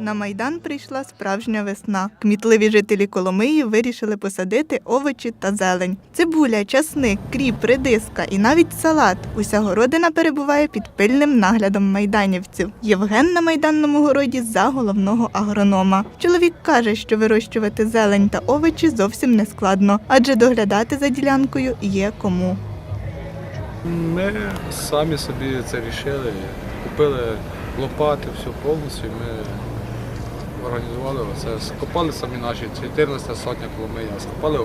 На майдан прийшла справжня весна. Кмітливі жителі Коломиї вирішили посадити овочі та зелень. Цибуля, часник, кріп, редиска і навіть салат. Уся городина перебуває під пильним наглядом майданівців. Євген на майданному городі за головного агронома. Чоловік каже, що вирощувати зелень та овочі зовсім не складно, адже доглядати за ділянкою є кому. Ми самі собі це рішили, купили лопати, все повністю. Ми організували це. Скопали самі наші 14 сотня Коломия, скопали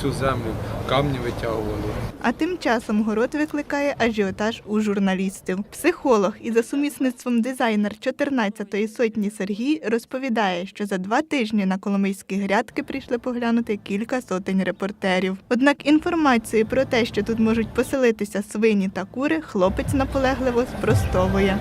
цю землю, камні витягували. А тим часом город викликає ажіотаж у журналістів. Психолог і за сумісництвом дизайнер 14-ї сотні Сергій розповідає, що за два тижні на коломийські грядки прийшли поглянути кілька сотень репортерів. Однак інформацію про те, що тут можуть поселитися свині та кури, хлопець наполегливо спростовує.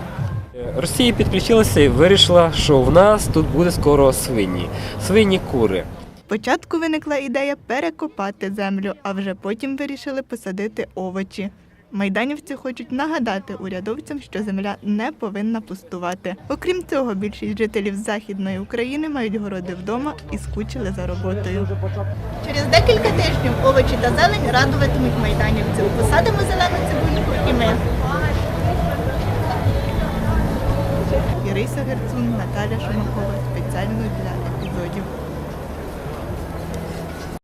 Росія підключилася і вирішила, що в нас тут буде скоро свині. Свині кури. Спочатку виникла ідея перекопати землю, а вже потім вирішили посадити овочі. Майданівці хочуть нагадати урядовцям, що земля не повинна пустувати. Окрім цього, більшість жителів Західної України мають городи вдома і скучили за роботою. Через декілька тижнів овочі та зелень радуватимуть майданівців. Посадимо зелену цибульку і ми. Іриса Герцун, Наталя Шумакова спеціально для.